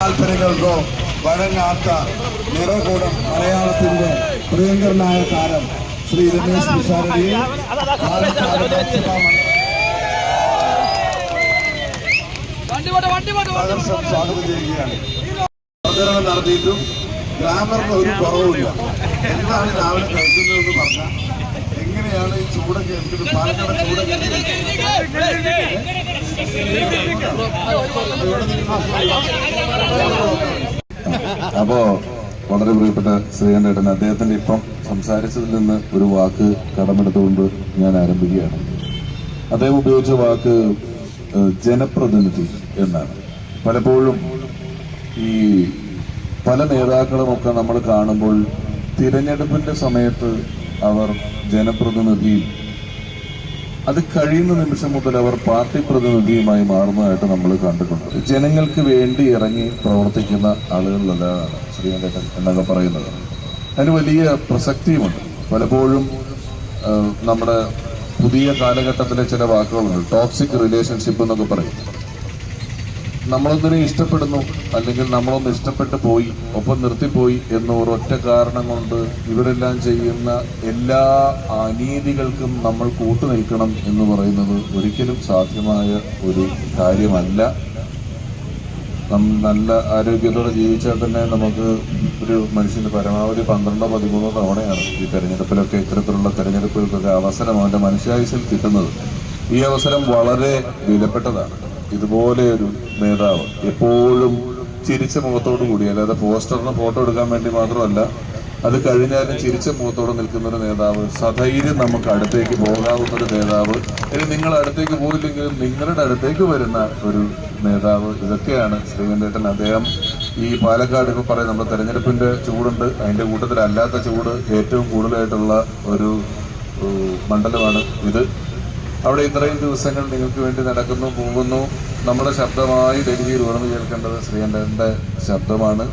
താല്പര്യങ്ങൾക്കോ വഴങ്ങാത്ത നിറകൂടം മലയാളത്തിന്റെ പ്രിയങ്കരനായ താരം ശ്രീ രമേശ് മണ്ഡലം സ്വാഗതം ചെയ്യുകയാണ്. അവതരണം നടത്തിയിട്ടും ഗ്രാമറിന് ഒരു കുറവുമില്ല. എന്താണ് രാവിലെ കഴിക്കുന്നതെന്ന് പറഞ്ഞാൽ എങ്ങനെയാണ് ഈ ചൂടൊക്കെ എടുത്തിട്ട് പാലക്കാട് ചൂടൊക്കെ അപ്പോ വളരെ പ്രിയപ്പെട്ട ശ്രീകണ്ഠേട്ടൻ അദ്ദേഹത്തിന്റെ ഇപ്പം സംസാരിച്ചതിൽ നിന്ന് ഒരു വാക്ക് കടമെടുത്തുകൊണ്ട് ഞാൻ ആരംഭിക്കുകയാണ്. അദ്ദേഹം ഉപയോഗിച്ച വാക്ക് ജനപ്രതിനിധി എന്നാണ്. പലപ്പോഴും ഈ പല നേതാക്കളുമൊക്കെ നമ്മൾ കാണുമ്പോൾ തിരഞ്ഞെടുപ്പിന്റെ സമയത്ത് അവർ ജനപ്രതിനിധിയും അത് കഴിയുന്ന നിമിഷം മുതൽ അവർ പാർട്ടി പ്രതിനിധിയുമായി മാറുന്നതായിട്ട് നമ്മൾ കണ്ടിട്ടുണ്ട്. ജനങ്ങൾക്ക് വേണ്ടി ഇറങ്ങി പ്രവർത്തിക്കുന്ന ആളുകളിലാണ് ശ്രീകണ്ഠൻ എന്നൊക്കെ പറയുന്നത്. അതിന് വലിയ പ്രസക്തിയുമുണ്ട്. പലപ്പോഴും നമ്മുടെ പുതിയ കാലഘട്ടത്തിലെ ചില വാക്കുകളുണ്ട്. ടോക്സിക് റിലേഷൻഷിപ്പ് എന്നൊക്കെ പറയും. നമ്മളൊന്നിനെ ഇഷ്ടപ്പെടുന്നു? അല്ലെങ്കിൽ നമ്മളൊന്ന് ഇഷ്ടപ്പെട്ടു പോയി ഒപ്പം നിർത്തിപ്പോയി എന്ന ഒരൊറ്റ കാരണം കൊണ്ട് ഇവരെല്ലാം ചെയ്യുന്ന എല്ലാ അനീതികൾക്കും നമ്മൾ കൂട്ടുനിൽക്കണം എന്ന് പറയുന്നത് ഒരിക്കലും സാധ്യമായ ഒരു കാര്യമല്ല. നല്ല ആരോഗ്യത്തോടെ ജീവിച്ചാൽ തന്നെ നമുക്ക് ഒരു മനുഷ്യന് പരമാവധി പന്ത്രണ്ടോ പതിമൂന്നോ തവണയാണ് ഈ തെരഞ്ഞെടുപ്പിലൊക്കെ ഇത്തരത്തിലുള്ള തെരഞ്ഞെടുപ്പുകൾക്കൊക്കെ അവസരം അവന്റെ മനുഷ്യായുസിൽ കിട്ടുന്നത്. ഈ അവസരം വളരെ വിലപ്പെട്ടതാണ്. ഇതുപോലെ ഒരു നേതാവ് എപ്പോഴും ചിരിച്ച മുഖത്തോടു കൂടി അല്ലാതെ പോസ്റ്ററിന് ഫോട്ടോ എടുക്കാൻ വേണ്ടി മാത്രമല്ല അത് കഴിഞ്ഞാലും ചിരിച്ച മുഖത്തോടെ നിൽക്കുന്ന ഒരു നേതാവ് സധൈര്യം നമുക്ക് അടുത്തേക്ക് പോകാവുന്ന ഒരു നേതാവ് ഇനി നിങ്ങൾ അടുത്തേക്ക് പോയില്ലെങ്കിലും നിങ്ങളുടെ അടുത്തേക്ക് വരുന്ന ഒരു നേതാവ് ഇതൊക്കെയാണ് ശ്രീകണ്ഠേട്ടൻ. അദ്ദേഹം ഈ പാലക്കാട് ഇപ്പൊ പറയും നമ്മുടെ തെരഞ്ഞെടുപ്പിന്റെ ചൂടുണ്ട് അതിന്റെ കൂട്ടത്തിൽ അല്ലാത്ത ചൂട് ഏറ്റവും കൂടുതലായിട്ടുള്ള ഒരു മണ്ഡലമാണ് ഇത്. അവിടെ ഇത്രയും ദിവസങ്ങൾ നിങ്ങൾക്ക് വേണ്ടി നടക്കുന്നു പോകുന്നു. നമ്മുടെ ശബ്ദമായി ഡൽഹിയിൽ ഉറന്നു കേൾക്കേണ്ടത് ശ്രീകണ്ഠന്റെ ശബ്ദമാണ്.